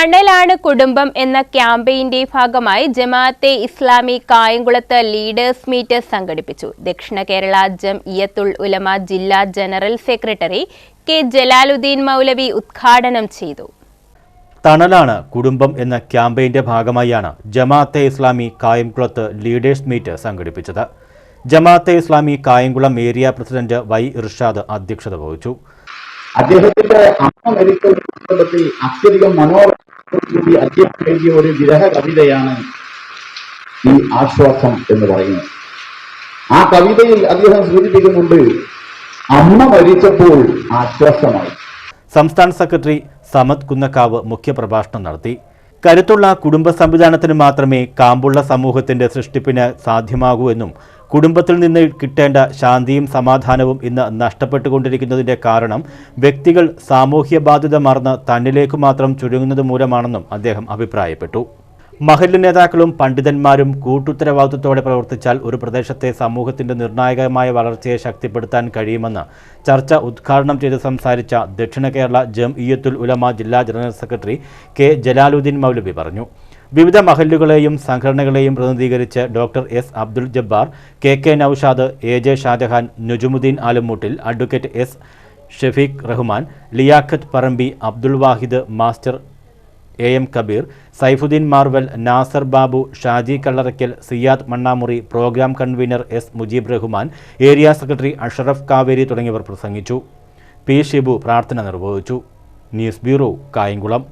തണലാണ് കുടുംബം എന്ന ക്യാമ്പയിന്റെ ഭാഗമായി ജമാഅത്തെ ഇസ്ലാമി കായംകുളത്ത് ലീഡേഴ്സ് മീറ്റ് സംഘടിപ്പിച്ചു. ദക്ഷിണ കേരള ജം ഇയത്തുൽ ഉലമ ജില്ലാ general secretary K Jalaluddin Maulavi ഉദ്ഘാടനം ചെയ്തു. തണലാണ് കുടുംബം എന്ന ക്യാമ്പയിന്റെ ഭാഗമായാണ് ജമാഅത്തെ ഇസ്ലാമി കായംകുളത്ത് ലീഡേഴ്സ് മീറ്റ് സംഘടിപ്പിച്ചത്. Jamaat-e Islami Kayamkulam area president Y Irshad അധ്യക്ഷത വഹിച്ചു. അദ്ദേഹത്തിന്റെ അമ്മ മരിച്ച അത്യധികം അത്യധികം മനോഹരമായി അദ്ദേഹം ഒരു വിരഹ കവിതയാണ് ഈ ആശ്വാസം എന്ന് പറയുന്നത്. ആ കവിതയിൽ അദ്ദേഹം സൂചിപ്പിക്കുന്നുണ്ട് അമ്മ മരിച്ചപ്പോൾ ആശ്വാസമായി. സംസ്ഥാന സെക്രട്ടറി സമത് കുന്നക്കാവ് മുഖ്യപ്രഭാഷണം നടത്തി. കരുത്തുള്ള കുടുംബ സംവിധാനത്തിന് മാത്രമേ കാമ്പുള്ള സമൂഹത്തിന്റെ സൃഷ്ടിപ്പിന് സാധ്യമാകൂ എന്നും കുടുംബത്തിൽ നിന്ന് കിട്ടേണ്ട ശാന്തിയും സമാധാനവും ഇന്ന് നഷ്ടപ്പെട്ടുകൊണ്ടിരിക്കുന്നതിന്റെ കാരണം വ്യക്തികൾ സാമൂഹ്യ ബാധ്യത മറന്ന് തന്നിലേക്ക് മാത്രം ചുരുങ്ങുന്നത് മൂലമാണെന്നും അദ്ദേഹം അഭിപ്രായപ്പെട്ടു. മഹല്ല് നേതാക്കളും പണ്ഡിതന്മാരും കൂട്ടുത്തരവാദിത്വത്തോടെ പ്രവർത്തിച്ചാൽ ഒരു പ്രദേശത്തെ സമൂഹത്തിന്റെ നിർണായകമായ വളർച്ചയെ ശക്തിപ്പെടുത്താൻ കഴിയുമെന്ന് ചർച്ച ഉദ്ഘാടനം ചെയ്ത് സംസാരിച്ച ദക്ഷിണ കേരള ജം ഇയത്തുൽ ഉലമ ജില്ലാ general secretary K Jalaluddin Maulavi പറഞ്ഞു. വിവിധ മഹല്ലുകളെയും സംഘടനകളെയും പ്രതിനിധീകരിച്ച് doctor S Abdul Jabbar K K Naushad A J Shajahan Nujumuddin Alumoottil advocate S Shefeeq Rahman Liyaqat Parambi Abdul Wahid master A M Kabeer Saifuddin Marvel Nasser Babu Shaji Kallarakkal Siyad Mannamuri programme convener S Mujeeb Rahman area secretary Ashraf Kaveri തുടങ്ങിയവർ പ്രസംഗിച്ചു. P Shibu പ്രാർത്ഥന നിർവഹിച്ചു. News bureau Kayamkulam.